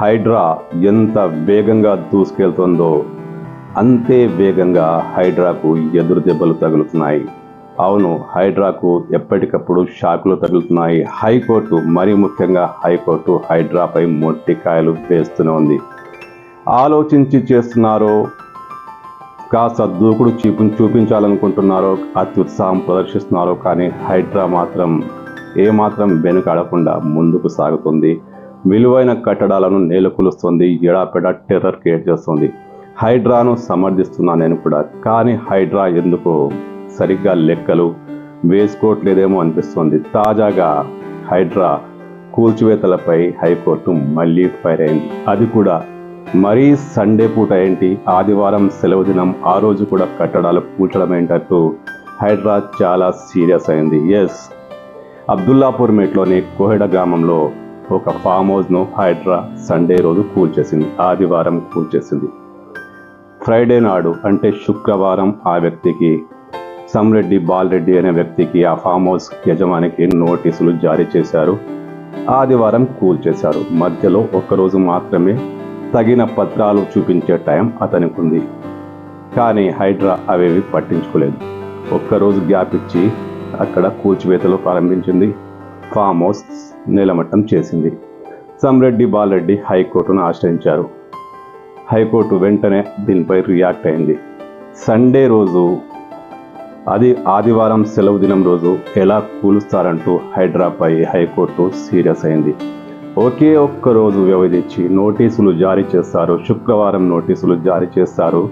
హైడ్రా ఎంత వేగంగా దూసుకెళ్తుందో అంతే వేగంగా హైడ్రాకు ఎదురు దెబ్బలు తగులుతున్నాయి. అవును హైడ్రాకు ఎప్పటికప్పుడు షాకులు తగులుతున్నాయి. హైకోర్టు మరీ ముఖ్యంగా హైకోర్టు హైడ్రాపై మొట్టికాయలు వేస్తూనే ఉంది. ఆలోచించి చేస్తున్నారో కాస్త దూకుడు చూపి చూపించాలనుకుంటున్నారో అత్యుత్సాహం ప్రదర్శిస్తున్నారో కానీ హైడ్రా మాత్రం ఏమాత్రం వెనుకాడకుండా ముందుకు సాగుతుంది. విలువైన కట్టడాలను నేలకొలుస్తుంది. ఎడాపెడ టెర్రర్ క్రియేట్ చేస్తుంది. హైడ్రాను సమర్థిస్తున్నా నేను కూడా. కానీ హైడ్రా ఎందుకు సరిగ్గా లెక్కలు వేసుకోవట్లేదేమో అనిపిస్తుంది. తాజాగా హైడ్రా కూల్చివేతలపై హైకోర్టు మళ్ళీ ఫైర్ అయింది. అది కూడా మరీ సండే పూట ఏంటి? ఆదివారం సెలవు దినం. ఆ రోజు కూడా కట్టడాలు కూల్చడం ఏంటట్టు హైడ్రా చాలా సీరియస్ అయింది. ఎస్. అబ్దుల్లాపూర్ మెట్లోని కోహెడ గ్రామంలో ఒక ఫామ్ హౌస్ను హైడ్రా సండే రోజు కూల్చేసింది ఆదివారం కూల్చేసింది ఫ్రైడే నాడు అంటే శుక్రవారం ఆ వ్యక్తికి సమ్రెడ్డి బాలరెడ్డి అనే వ్యక్తికి ఆ ఫామ్ హౌస్ యజమానికి నోటీసులు జారీ చేశారు. ఆదివారం కూల్చేశారు మధ్యలో ఒక్కరోజు మాత్రమే తగిన పత్రాలు చూపించే టైం అతనికి ఉంది కానీ హైడ్రా అవేవి పట్టించుకోలేదు. ఒక్కరోజు గ్యాప్ ఇచ్చి అక్కడ కూల్చివేతలు ప్రారంభించింది. ఫామ్ హౌస్ నిలమట్టం చేసింది. సమ్రెడ్డి బాలరెడ్డి హైకోర్టును ఆశ్రయించారు. హైకోర్టు వెంటనే దీనిపై రియాక్ట్ అయింది. సండే రోజు అది ఆదివారం సెలవు దినం రోజు ఎలా కూలుస్తారంటూ హైడ్రాపై హైకోర్టు సీరియస్ అయింది. ఒకే ఒక్క రోజు వ్యవధించి నోటీసులు జారీ చేస్తారు. శుక్రవారం నోటీసులు జారీ చేస్తారు.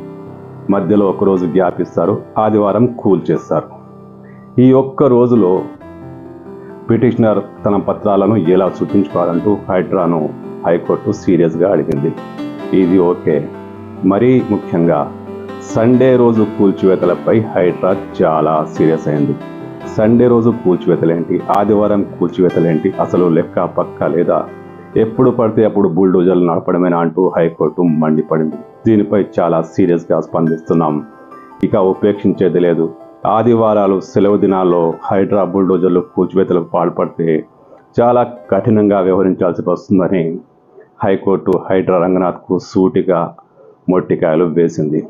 మధ్యలో ఒక రోజు గ్యాప్ ఇస్తారు. ఆదివారం కూల్ చేస్తారు. ఈ ఒక్క రోజులో పిటిషనర్ తన పత్రాలను ఎలా చూపించుకోవాలంటూ హైడ్రాను హైకోర్టు సీరియస్గా అడిగింది. ఇది ఓకే. మరీ ముఖ్యంగా సండే రోజు కూల్చివేతలపై హైడ్రా చాలా సీరియస్ అయింది. సండే రోజు కూల్చివేతలేంటి? ఆదివారం కూల్చివేతలేంటి? అసలు లెక్క పక్క లేదా? ఎప్పుడు పడితే అప్పుడు బుల్డోజర్లు నడపడమేనా అంటూ హైకోర్టు మండిపడింది. దీనిపై చాలా సీరియస్గా స్పందిస్తున్నాం. ఇక ఉపేక్షించేది లేదు. ఆదివారాలు సెలవు దినాల్లో హైడ్రా బుల్డోజర్లు కూచివేతలకు పాల్పడితే చాలా కఠినంగా వ్యవహరించాల్సి వస్తుందని హైకోర్టు హైడ్రా రంగనాథ్కు సూటిగా మొట్టికాయలు వేసింది.